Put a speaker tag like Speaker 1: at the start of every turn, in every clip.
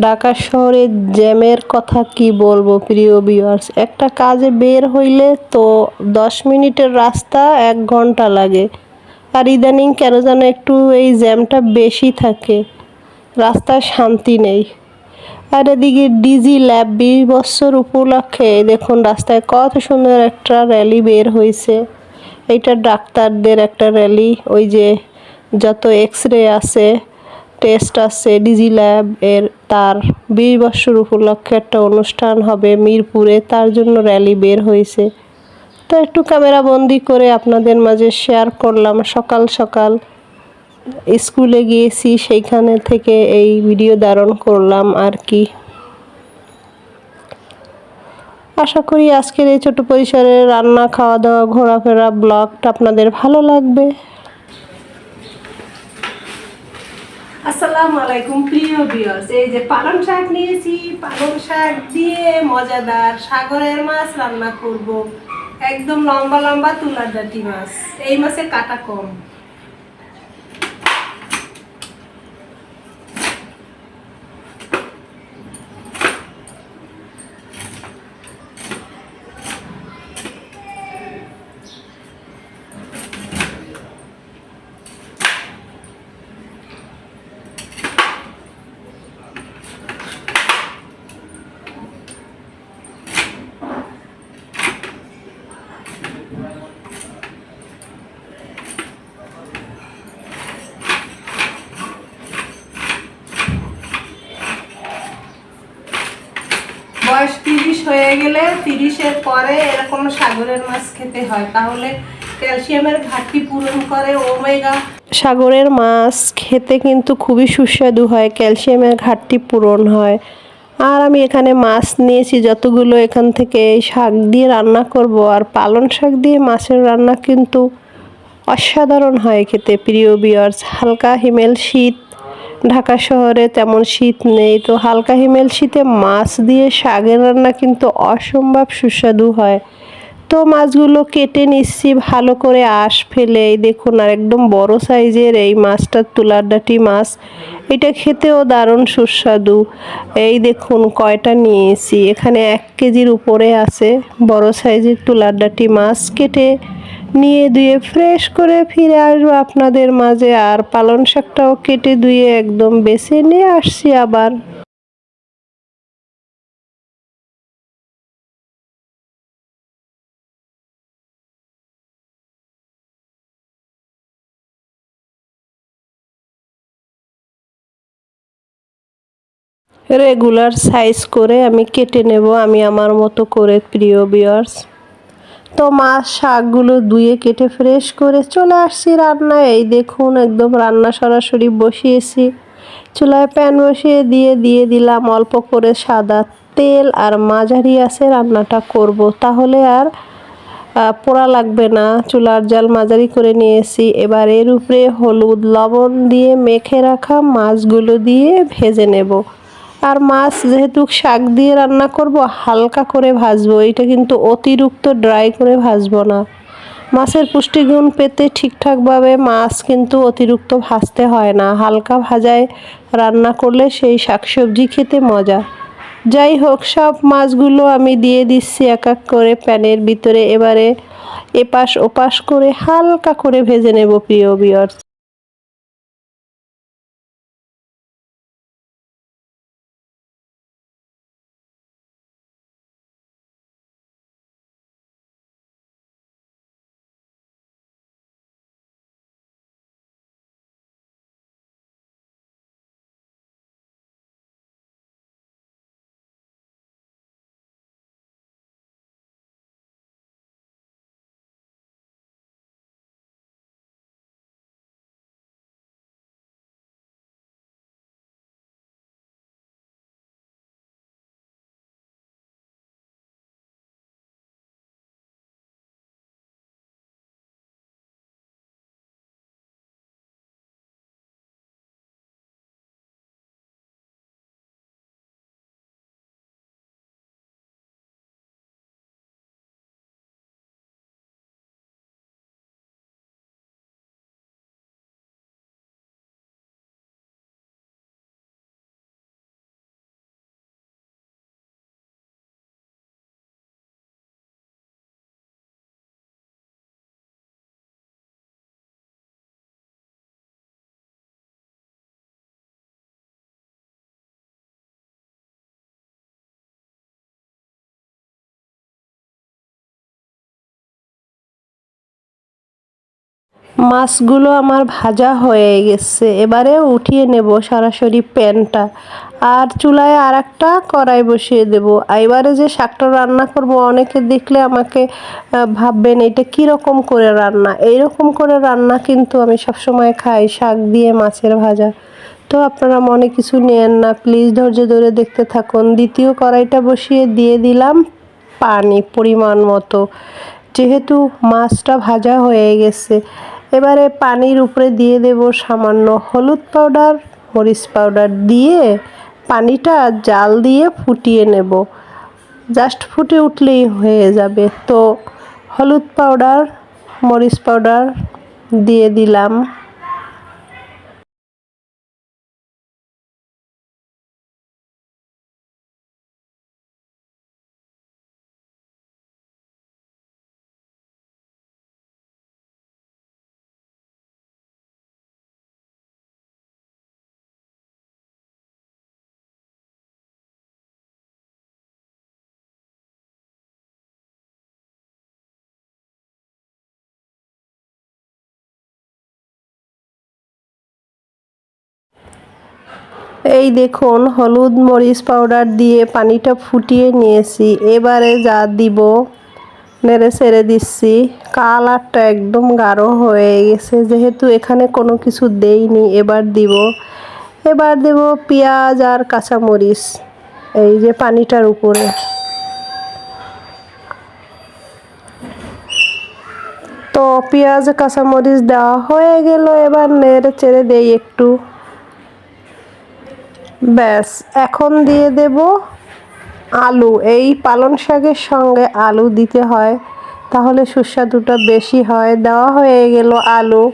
Speaker 1: ঢাকা শহরে জ্যামের কথা কি বলব প্রিয় ভিউয়ার্স একটা কাজে বের হইলে তো দশ মিনিটের রাস্তা এক ঘণ্টা লাগে। আর ইদানিং কেন যেন একটু এই জ্যামটা বেশি থাকে। রাস্তায় শান্তি নেই। আর এদিকে ডিজি ল্যাব বিশ বছর উপলক্ষে, দেখুন রাস্তায় কত সুন্দর একটা র্যালি বের হয়েছে এইটা ডাক্তারদের একটা র্যালি ওই যে যত এক্স রে আছে টেস্ট আছে ডিজি ল্যাব এর, তার বিশ বছর উপলক্ষে একটা অনুষ্ঠান হবে মিরপুরে, তার জন্য র্যালি বের হয়েছে। তো একটু ক্যামেরা বন্দি করে আপনাদের মাঝে শেয়ার করলাম। সকাল সকাল স্কুলে গিয়েছি, সেইখানে থেকে এই ভিডিও ধারণ করলাম আর কি। আশা করি আজকের এই ছোট পরিসরে রান্না খাওয়া দাওয়া ঘোরাফেরা ব্লগটা আপনাদের ভালো লাগবে। আসসালামু আলাইকুম, প্রিয় বিয়স এই যে পালং শাক নিয়েছি, পালং শাক দিয়ে মজাদার সাগরের মাছ রান্না করব। একদম লম্বা লম্বা তুলার ডাটি মাছ। এই মাছে কাটা কম বয়স তিরিশ হয়ে গেলে তিরিশের পরে এরকম সাগরের মাছ খেতে হয়। তাহলে ক্যালসিয়ামের ঘাটতি পূরণ করে ওমেগা। সাগরের মাছ খেতে কিন্তু খুবই সুস্বাদু হয়, ক্যালসিয়ামের ঘাটতি পূরণ হয়। আর আমি এখানে মাছ নিয়েছি, যতগুলো এখান থেকে শাক দিয়ে রান্না করব। আর পালন শাক দিয়ে মাছের রান্না কিন্তু অসাধারণ হয় খেতে। প্রিয় বিয়ার্স হালকা হিমেল শীত ঢাকা শহরে তেমন শীত নেই, তো হালকা হিমেল শীতে মাছ দিয়ে শাগের রান্না কিন্তু অসম্ভব সুস্বাদু হয়। তো মাছগুলো কেটে নিচ্ছি, ভালো করে আঁশ ফেলে। এই দেখুন, আর একদম বড় সাইজের এই মাছটা, তুলার ডাটি মাছ। এটা খেতেও দারুণ সুস্বাদু। এই দেখুন, কয়টা নিয়েছি। এখানে এক কেজির উপরে আছে বড় সাইজের তুলার ডাটি মাছ কেটে নিয়ে ধুয়ে ফ্রেশ করে ফিরে আসব আপনাদের মাঝে। আর পালন শাকটাও কেটে ধুয়ে একদম বেছে নিয়ে আসছি আবার। রেগুলার সাইজ করে আমি কেটে নেব, আমি আমার মতো করে, প্রিয় বিয়ার্স তো মাছ শাকগুলো ধুয়ে কেটে ফ্রেশ করে চলে আসছি রান্নায়। এই দেখুন, একদম রান্না সরাসরি বসিয়েছি। চুলায় প্যান বসিয়ে দিয়ে দিয়ে দিলাম অল্প করে সাদা তেল আর মাঝারি আছে রান্নাটা করব। তাহলে আর পোড়া লাগবে না। চুলার জাল মাঝারি করে নিয়েছি। এবার এর উপরে হলুদ লবণ দিয়ে মেখে রাখা মাছগুলো দিয়ে ভেজে নেব। আর মাছ যেহেতু শাক দিয়ে রান্না করব, হালকা করে ভাজবো। এটা কিন্তু অতিরিক্ত ড্রাই করে ভাজবো না। মাছের পুষ্টিগুণ পেতে ঠিকঠাকভাবে মাছ কিন্তু অতিরিক্ত ভাজতে হয় না। হালকা ভাজায় রান্না করলে সেই শাকসবজি খেতে মজা। যাই হোক, সব মাছগুলো আমি দিয়ে দিচ্ছি এক এক করে প্যানের ভিতরে। এবারে এপাশ ওপাশ করে হালকা করে ভেজে নেব, প্রিয় বিয়ার্স মাছগুলো আমার ভাজা হয়ে গেছে। এবারে উঠিয়ে নেব সরাসরি প্যানটা। আর চুলায় আর একটা কড়াই বসিয়ে দেব। এবারে যে শাকটা রান্না করব, অনেকে দেখলে আমাকে ভাববেন, এটা কীরকম করে রান্না? এইরকম করে রান্না কিন্তু আমি সবসময় খাই, শাক দিয়ে মাছের ভাজা। তো আপনারা মনে কিছু নেন না প্লিজ ধৈর্য ধরে দেখতে থাকুন। দ্বিতীয় কড়াইটা বসিয়ে দিয়ে দিলাম পানি পরিমাণ মতো। যেহেতু মাছটা ভাজা হয়ে গেছে এবারে পানির উপরে দিয়ে দেব সামান্য হলুদ পাউডার, মরিচ পাউডার দিয়ে পানিটা জাল দিয়ে ফুটিয়ে নেব। জাস্ট ফুটে উঠলেই হয়ে যাবে। তো হলুদ পাউডার, মরিচ পাউডার দিয়ে দিলাম। এই দেখুন, হলুদ মরিচ পাউডার দিয়ে পানিটা ফুটিয়ে নিয়েছি। এবারে যা দিব, নেড়ে ছেড়ে দিচ্ছি। কালারটা একদম গাঢ় হয়ে গেছে, যেহেতু এখানে কোনো কিছু দেইনি, এবার দিব। এবার দেব পেঁয়াজ আর কাঁচামরিচ, এই যে পানিটার উপরে। তো পেঁয়াজ, কাঁচামরিচ দেওয়া হয়ে গেল, এবার নেড়ে চেড়ে দেই একটু। ব্যাস, এখন দিয়ে দেব আলু। এই পালং শাকের সঙ্গে আলু দিতে হয়, তাহলে সুস্বাদুটা বেশি হয়। দেওয়া হয়ে গেল আলু।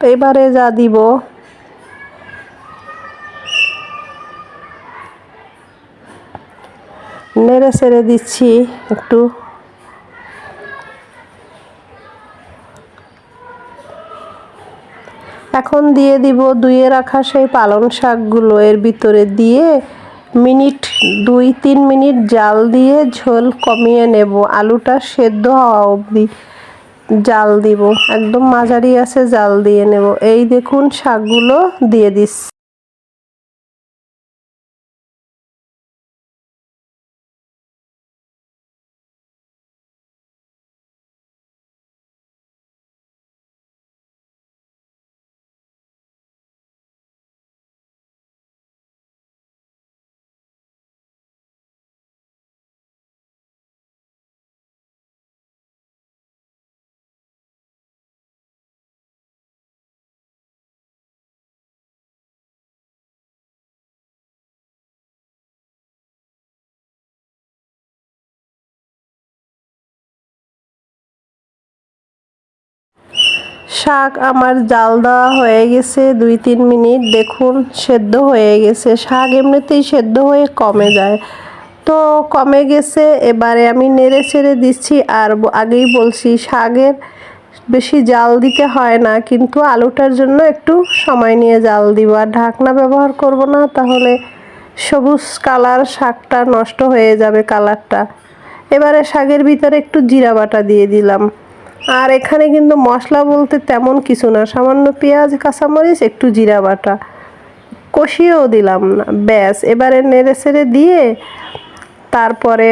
Speaker 1: এবারে যা দিব। নেড়ে ছেড়ে দিচ্ছি একটু। এখন দিয়ে দিব, ধুয়ে রাখা সেই পালং শাকগুলো এর ভিতরে দিয়ে মিনিট দুই, তিন মিনিট জাল দিয়ে ঝোল কমিয়ে নেব। আলুটা সেদ্ধ হওয়া অবধি জাল দিব। একদম মাঝারি আছে, জাল দিয়ে নেব। এই দেখুন, শাকগুলো দিয়ে দিচ্ছি শাক আমার জাল দেওয়া হয়ে গেছে দুই তিন মিনিট। দেখুন, সেদ্ধ হয়ে গেছে। শাক এমনিতেই সেদ্ধ হয়ে কমে যায়। তো কমে গেছে, এবারে আমি নেড়ে ছেড়ে দিচ্ছি আর আগেই বলছি, শাকের বেশি জাল দিতে হয় না, কিন্তু আলুটার জন্য একটু সময় নিয়ে জাল দিব। আর ঢাকনা ব্যবহার করব না, তাহলে সবুজ কালার শাকটা নষ্ট হয়ে যাবে কালারটা। এবারে শাকের ভিতরে একটু জিরা বাটা দিয়ে দিলাম। আর এখানে কিন্তু মশলা বলতে তেমন কিছু না। সামান্য পেঁয়াজ, কাঁচামরিচ, একটু জিরা বাটা। কষিয়েও দিলাম না। ব্যাস, এবারে নেড়ে ছেড়ে দিয়ে তারপরে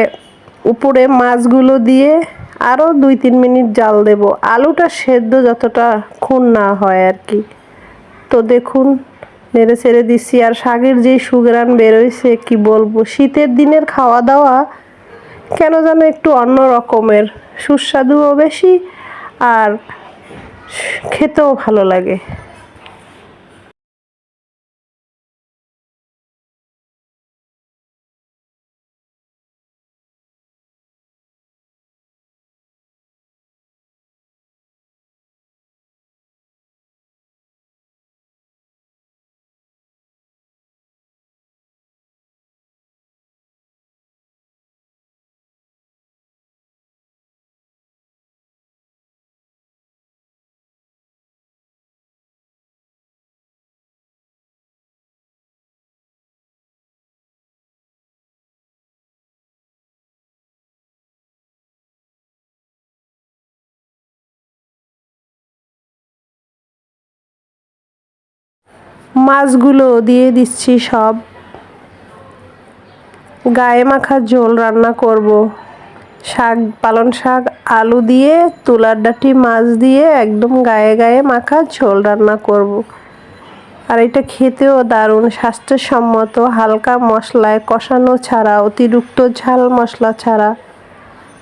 Speaker 1: উপরে মাছগুলো দিয়ে আরও দুই তিন মিনিট জাল দেব। আলুটা সেদ্ধ যতটা খুন না হয় আর কি। তো দেখুন, নেড়ে ছেড়ে দিচ্ছি। আর শাকের যেই সুগ্রান বেরোয়ছে কি বলব? শীতের দিনের খাওয়া দাওয়া কেন যেন একটু অন্য রকমের। সুস্বাদুও বেশি আর খেতেও ভালো লাগে। মাছগুলো দিয়ে দিচ্ছি সব। গায়ে মাখা ঝোল রান্না করব। শাক পালন শাক, আলু দিয়ে, তুলার ডাঁটি, মাছ দিয়ে একদম গায়ে গায়ে মাখা ঝোল রান্না করব। আর এটা খেতেও দারুণ, স্বাস্থ্যসম্মত, হালকা মশলায় কষানো ছাড়া, অতিরিক্ত ঝাল মশলা ছাড়া।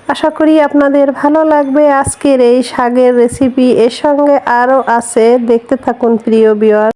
Speaker 1: আশা করি আপনাদের ভালো লাগবে আজকের এই শাকের রেসিপি এর সঙ্গে আরও আছে। দেখতে থাকুন প্রিয় বিয়ার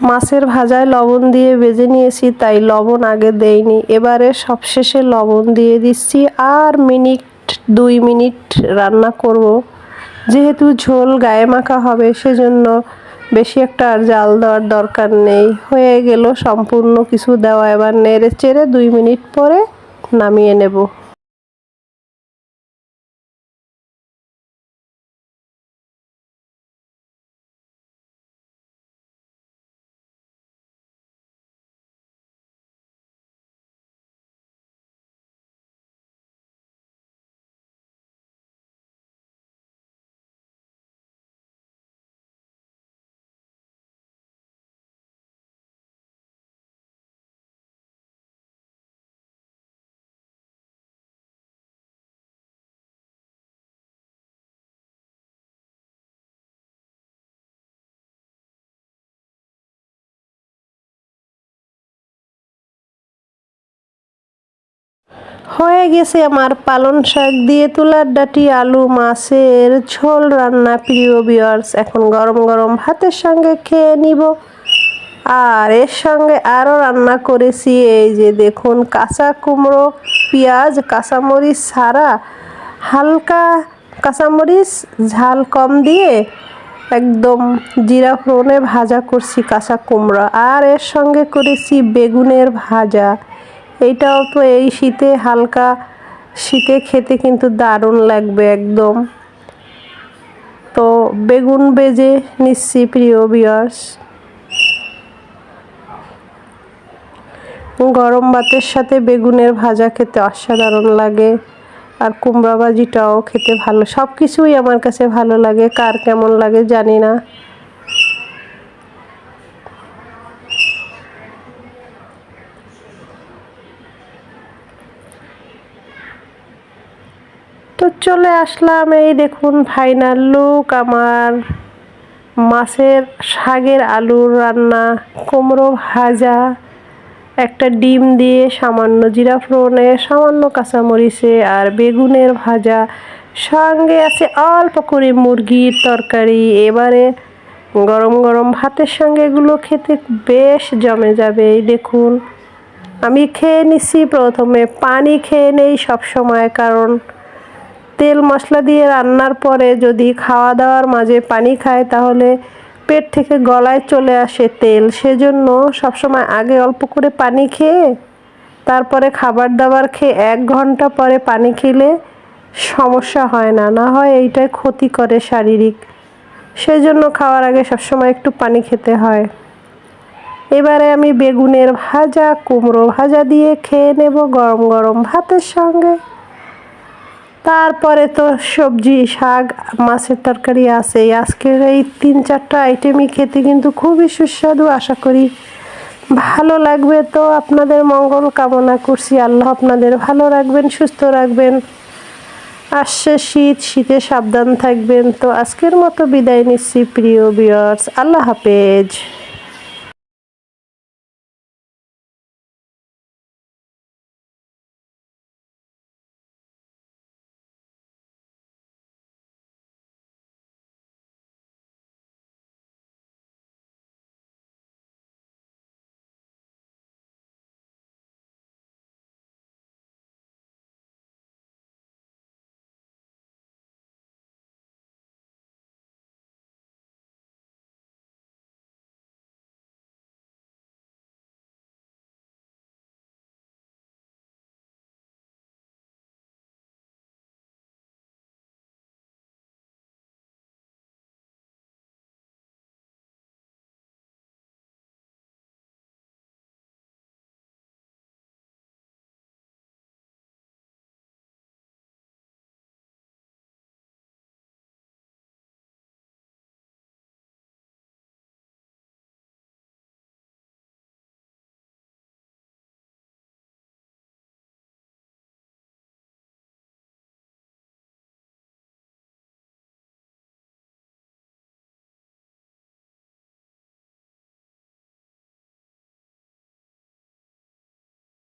Speaker 1: মাছের ভাজায় লবণ দিয়ে ভেজে নিয়েছি, তাই লবণ আগে দেইনি। এবারে সবশেষে লবণ দিয়ে দিচ্ছি আর মিনিট, দুই মিনিট রান্না করব। যেহেতু ঝোল গায়ে মাখা হবে, সেজন্য বেশি একটা আর জাল দেওয়ার দরকার নেই। হয়ে গেল সম্পূর্ণ কিছু দেওয়া। এবার নেড়ে চেড়ে দুই মিনিট পরে নামিয়ে নেব। হয়ে গেছে আমার পালন শাক দিয়ে তুলার ডাটি, আলু, মাছের ঝোল রান্না। প্রিয় বিয়ার্স এখন গরম গরম ভাতের সঙ্গে খেয়ে নিব। আর এর সঙ্গে আরও রান্না করেছি, এই যে দেখুন কাঁচা কুমড়ো, পেঁয়াজ, কাঁচামরিচ ছাড়া হালকা কাঁচামরিচ, ঝাল কম দিয়ে একদম জিরা ফোড়নে ভাজা করছি কাঁচা কুমড়া। আর এর সঙ্গে করেছি বেগুনের ভাজা। এইটাও তো এই শীতে হালকা শীতে খেতে কিন্তু দারুণ লাগবে একদম। তো বেগুন বেজে নিচ্ছি প্রিয় বিয়ার্স গরম ভাতের সাথে বেগুনের ভাজা খেতে অসাধারণ লাগে। আর কুমড়া ভাজিটাও খেতে ভালো সব কিছুই আমার কাছে ভালো লাগে, কার কেমন লাগে জানি না। তো চলে আসলাম এই দেখুন ফাইনাল লুক আমার মাছের শাকের আলুর রান্না, কুমড়ো ভাজা, একটা ডিম দিয়ে সামান্য জিরা ফোড়নে, সামান্য কাঁচামরিচে আর বেগুনের ভাজা, সঙ্গে আছে অল্প করে মুরগির তরকারি। এবারে গরম গরম ভাতের সঙ্গে এগুলো খেতে বেশ জমে যাবে, এই দেখুন। আমি খেয়ে নিচ্ছি প্রথমে পানি খেয়ে নেই সব সময় কারণ তেল মশলা দিয়ে রান্নার পরে যদি খাওয়া দাওয়ার মাঝে পানি খায়, তাহলে পেট থেকে গলায় চলে আসে তেল। সেজন্য সবসময় আগে অল্প করে পানি খেয়ে, তারপরে খাবার দাবার খেয়ে এক ঘণ্টা পরে পানি খেলে সমস্যা হয় না। না হয় এইটাই ক্ষতি করে শারীরিক। সেজন্য খাওয়ার আগে সবসময় একটু পানি খেতে হয়। এবারে আমি বেগুনের ভাজা, কুমড়ো ভাজা দিয়ে খেয়ে নেব গরম গরম ভাতের সঙ্গে। তারপরে তো সবজি, শাক, মাছের তরকারি আছেই আজকের এই তিন চারটা আইটেমই খেতে কিন্তু খুবই সুস্বাদু, আশা করি ভালো লাগবে। তো আপনাদের মঙ্গল কামনা করছি। আল্লাহ আপনাদের ভালো রাখবেন, সুস্থ রাখবেন। আসছে শীত, শীতে সাবধান থাকবেন। তো আজকের মতো বিদায় নিচ্ছি, প্রিয় বিয়ার্স আল্লাহ হাফেজ।